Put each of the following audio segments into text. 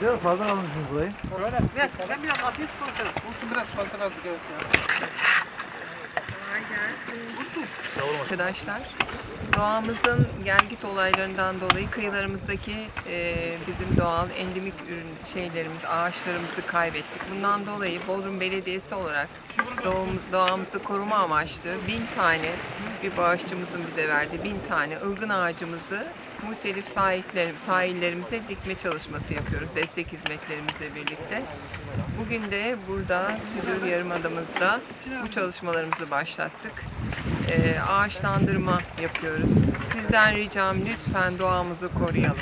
Biraz fazla almışsınız burayı. Böyle ver. Ben biraz afiyet konuşalım. Olsun biraz fazla azlık evet ya. Arkadaşlar doğamızın gelgit olaylarından dolayı kıyılarımızdaki e, bizim doğal endemik ürün şeylerimiz, ağaçlarımızı kaybettik. Bundan dolayı Bodrum Belediyesi olarak doğum, doğamızı koruma amaçlı bin tane bir bağışçımızın bize verdi. Bin tane ılgın ağacımızı muhtelif sahillerim, sahillerimize dikme çalışması yapıyoruz destek hizmetlerimizle birlikte. Bugün de burada Kızıl Yarımadamızda bu çalışmalarımızı başlattık. Ee, ağaçlandırma yapıyoruz. Sizden ricam lütfen doğamızı koruyalım.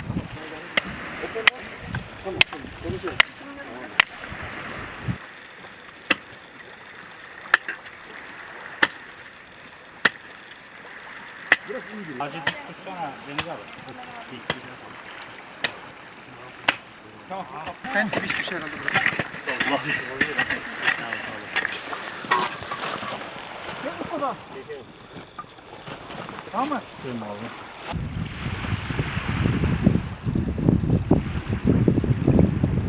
Acı tutsana Deniz abi. Ben hiçbir şey herhalde bırak. Tamam mı? Sığın abi.